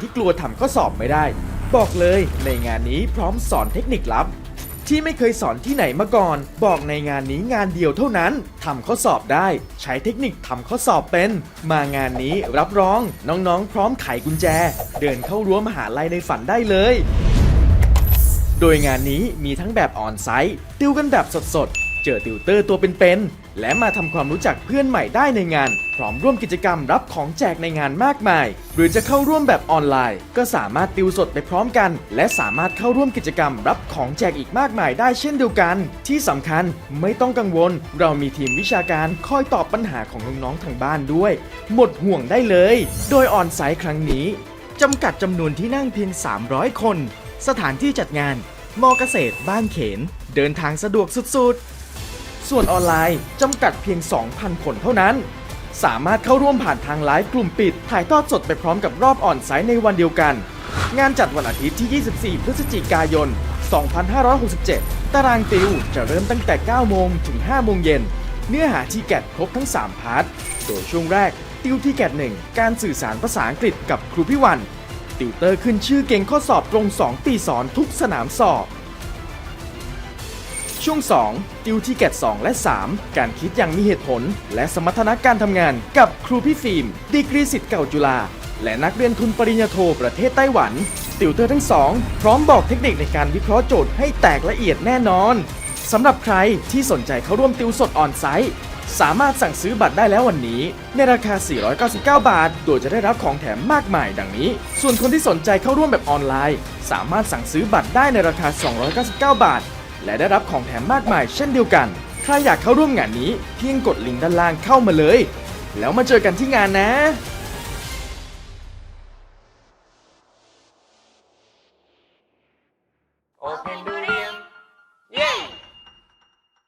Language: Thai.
ที่กลัวทำข้อสอบไม่ได้ บอกเลยในงานนี้พร้อมสอนเทคนิคลับ ที่ไม่เคยสอนที่ไหนมาก่อน บอกในงานนี้งานเดียวเท่านั้นทำข้อสอบได้ ใช้เทคนิคทำข้อสอบเป็น มางานนี้รับรองน้องๆ พร้อมไขกุญแจ เดินเข้ารั้วมหาลัยในฝันได้เลย โดยงานนี้มีทั้งแบบออนไซต์ติวกันแบบสดๆ เจอติวเตอร์ตัวเป็นๆ และมาทำความรู้จักเพื่อนใหม่ได้ในงาน พร้อมร่วมกิจกรรมรับของแจกในงานมากมาย หรือจะเข้าร่วมแบบออนไลน์ ก็สามารถติวสดไปพร้อมกัน และสามารถเข้าร่วมกิจกรรมรับของแจกอีกมากมายได้เช่นเดียวกัน ที่สำคัญไม่ต้องกังวล เรามีทีมวิชาการคอยตอบปัญหาของน้องๆทางบ้านด้วย หมดห่วงได้เลย โดยออนไซต์ครั้งนี้จำกัดจำนวนที่นั่งเพียง 300 คน สถานที่จัดงานมอเกษตรบ้านเขน เดินทางสะดวกสุดๆ ส่วนออนไลน์จำกัดเพียง 2,000 คนเท่านั้น สามารถเข้าร่วมผ่านทางไลฟ์กลุ่มปิด ถ่ายทอดสดไปพร้อมกับรอบออนไซต์ในวันเดียวกัน งานจัดวันอาทิตย์ที่ 24 พฤศจิกายน 2567 ตารางติวจะเริ่มตั้งแต่ 9 โมงถึง 5 โมงเย็น เนื้อหาที่แกดครบทั้ง 3 พาร์ท โดยช่วงแรก ติวที่แกด1การสื่อสารภาษาอังกฤษกับครูพี่วัน ติวเตอร์ขึ้นชื่อเก่งข้อสอบตรง2ปีสอนทุกสนามสอบ ช่วง 2 ติวที่แกด2และ 3 การคิดอย่างมีเหตุผล และสมรรถนะการทำงานกับครูพี่ฟิล์มดีกรีสิทธิ์เก่าจุฬาและนักเรียนทุนปริญญาโทประเทศไต้หวัน ติวเตอร์ทั้งสองพร้อมบอกเทคนิคในการวิเคราะห์โจทย์ให้แตกละเอียดแน่นอนสำหรับใครที่สนใจเข้าร่วมติวสดออนไซต์สามารถสั่งซื้อบัตรได้แล้ววันนี้ ในราคา 499 บาท โดยจะได้รับของแถมมากมายดังนี้ ส่วนคนที่สนใจเข้าร่วมแบบออนไลน์ สามารถสั่งซื้อบัตรได้ในราคา 299 บาท และได้รับของแถมมากมายเช่นเดียวกัน ใครอยากเข้าร่วมงานนี้เพียงกดลิงก์ด้านล่างเข้ามาเลย แล้วมาเจอกันที่งานนะ